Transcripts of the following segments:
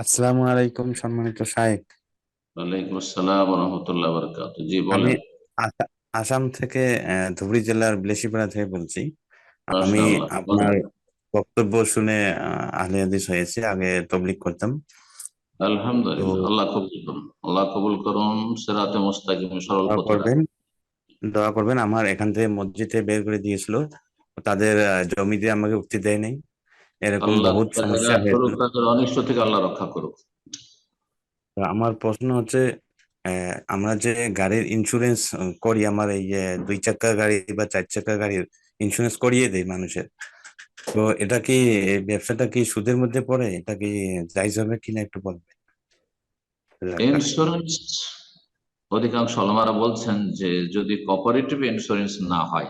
আসসালামু আলাইকুম সম্মানিত শায়েখ। ওয়ালাইকুম আসসালাম রহমতুল্লাহ বরকাত জি বলেন। আসাম থেকে ধুবড়ী জেলার বিলেশিপাড়া থেকে বলছি। আমি আপনার বক্তব্য শুনে আহ, আহলে হাদিস হয়েছে আগে তবলিগ করতাম। আলহামদুলিল্লাহ। আল্লাহ কবুল করুন। আল্লাহ কবুল করুন সিরাতে মুস্তাকিম সরল পথে করবেন দোয়া করবেন। আমার এখান থেকে মসজিদে বের করে দিয়েছিল। তাদের আহ, জমি দিয়ে আমাকে উঠতে দেয় নাই। এরকম বহুত সমস্যা অনিষ্ট থেকে আল্লাহ রক্ষা করুক। আমার প্রশ্ন হচ্ছে আমরা যে গাড়ির ইন্স্যুরেন্স করি আমার এই যে দুই চাকা গাড়ি বা চার চাকা গাড়ির ইন্স্যুরেন্স করিয়ে দেয় মানুষের তো এটা কি ব্যবসাটা কি সুদের মধ্যে পড়ে? এটা কি জায়েজ হবে কিনা একটু বলবেন? ইন্স্যুরেন্স অধিকাংশ আলমারা বলছেন যে যদি কোঅপারেটিভ ইন্স্যুরেন্স না হ্যাঁ,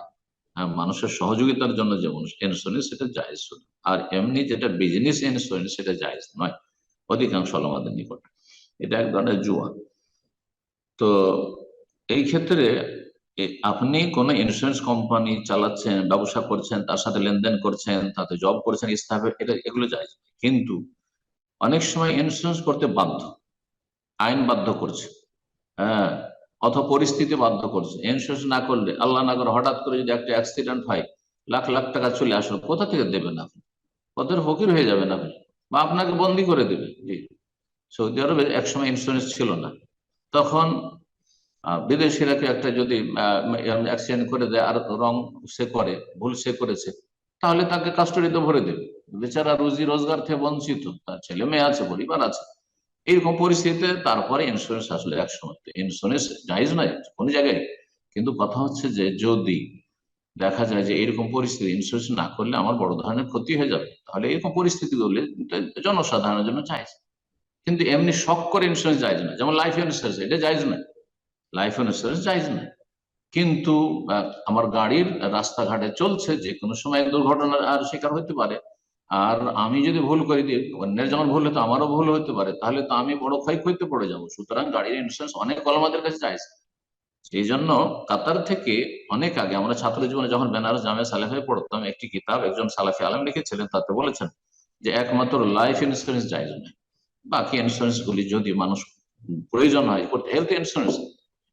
মানুষের সহযোগিতার জন্য যেমন ইন্স্যুরেন্স সেটা জায়েজ শুধু। আর এমনি যেটা বিজনেস ইন্স্যুরেন্স সেটা জায়েজ নয়। অধিকাংশ আলমাদের নিকট। এটা এক ধরনের জুয়া। তো এই ক্ষেত্রে আপনি কোনো ইন্স্যুরেন্স কোম্পানি চালাচ্ছেন, ব্যবসা করছেন, তার সাথে লেনদেন করছেন, তাতে জব করছেন স্থাপে এটা, এগুলো যায় কিন্তু অনেক সময় ইন্স্যুরেন্স করতে বাধ্য। আইন বাধ্য করছে। হ্যাঁ অথবা পরিস্থিতি বাধ্য করছে। ইন্স্যুরেন্স না করলে আল্লাহ না করে হঠাৎ করে যদি একটা অ্যাক্সিডেন্ট হয় লাখ লাখ টাকা চলে আসলো কোথা থেকে দেবেন আপনি? কত ফকির হয়ে যাবেন আপনি। বা আপনাকে বন্দি করে দেবে। জি। সৌদি আরবে একসময় ইন্স্যুরেন্স ছিল না। তখন আহ, বিদেশিরাকে একটা যদি অ্যাক্সিডেন্ট করে দেয় আর রং সে করে ভুল সে করেছে তাহলে তাকে কাস্টডিতে ভরে দেবে। বেচারা রুজি রোজগার থেকে বঞ্চিত। তার ছেলে মেয়ে আছে পরিবার আছে। এইরকম পরিস্থিতিতে তারপরে ইন্স্যুরেন্স আসলে এক সময়। ইন্স্যুরেন্স জায়জ নয় কোন জায়গায়। কিন্তু কথা হচ্ছে যে যদি দেখা যায় যে এরকম পরিস্থিতি ইন্স্যুরেন্স না করলে আমার বড় ধরনের ক্ষতি হয়ে যাবে। তাহলে এরকম পরিস্থিতি এটা জনসাধারণের জন্য জায়জ কিন্তু এমনি শখ করে ইন্স্যুরেন্স জায়জ না। যেমন লাইফ ইন্স্যুরেন্স এটা জায়জ না। লাইফ ইন্স্যুরেন্স জায়জ না। কিন্তু আমার গাড়ির রাস্তাঘাটে চলছে যে কোনো সময় দুর্ঘটনার আর শিকার হতে পারে। আর আমি যদি ভুল করে দিই, অন্যের যেমন ভুল হতো, আমারও ভুল হতে পারে, তাহলে তো আমি বড় ক্ষয় ক্ষয়ক্ষতিতে পড়ে যাব। সুতরাং গাড়ির ইন্স্যুরেন্স অনেক কলমাদের কাছে চাইছে। এই জন্য কাতার থেকে অনেক আগে আমরা ছাত্র জীবনে যখন বেনারস জামে সালেফে পড়তাম, একটি কিতাব একজন সালাফি আলম লিখেছিলেন, তাতে বলেছেন যে একমাত্র লাইফ ইন্স্যুরেন্স জায়জ নয় বাকি ইন্স্যুরেন্স গুলি যদি মানুষ প্রয়োজন হয় হেলথ ইন্স্যুরেন্স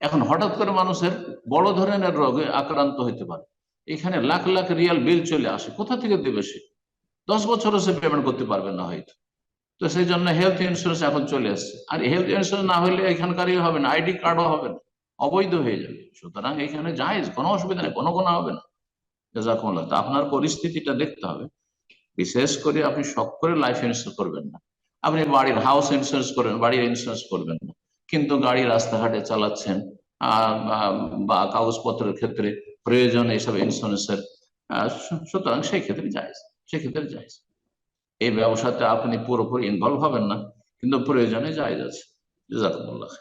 এখন হঠাৎ করে মানুষের বড় ধরনের রোগে আক্রান্ত হতে পারে। এখানে লাখ লাখ রিয়াল বিল চলে আসে। কোথা থেকে দেবে সে? দশ বছরও সে পেমেন্ট করতে পারবে না হয়তো। তো সেই জন্য হেলথ ইন্স্যুরেন্স এখন চলে আসছে। আর হেলথ ইন্স্যুরেন্স না হলে এখানকারই হবে না আইডি কার্ডও হবে না, অবৈধ হয়ে যাবে। সুতরাং এখানে জায়েজ কোনো অসুবিধা নেই, কোনো কোনো হবে না। আপনার পরিস্থিতিটা দেখতে হবে। বিশেষ করে আপনি শখ করে লাইফ ইন্স্যুরেন্স করবেন না। আপনি বাড়ির হাউস ইন্স্যুরেন্স করবেন, বাড়ির ইন্স্যুরেন্স করবেন না। কিন্তু গাড়ি রাস্তাঘাটে চালাচ্ছেন বা- কাগজপত্রের ক্ষেত্রে প্রয়োজন এইসব ইন্স্যুরেন্সের সুতরাং সেই ক্ষেত্রে জায়েজ সেক্ষেত্রে জায়েজ এই ব্যবসাতে আপনি পুরোপুরি ইনভলভ হবেন না কিন্তু প্রয়োজনে জায়েজ আছে। জাজাকুমুল্লাহ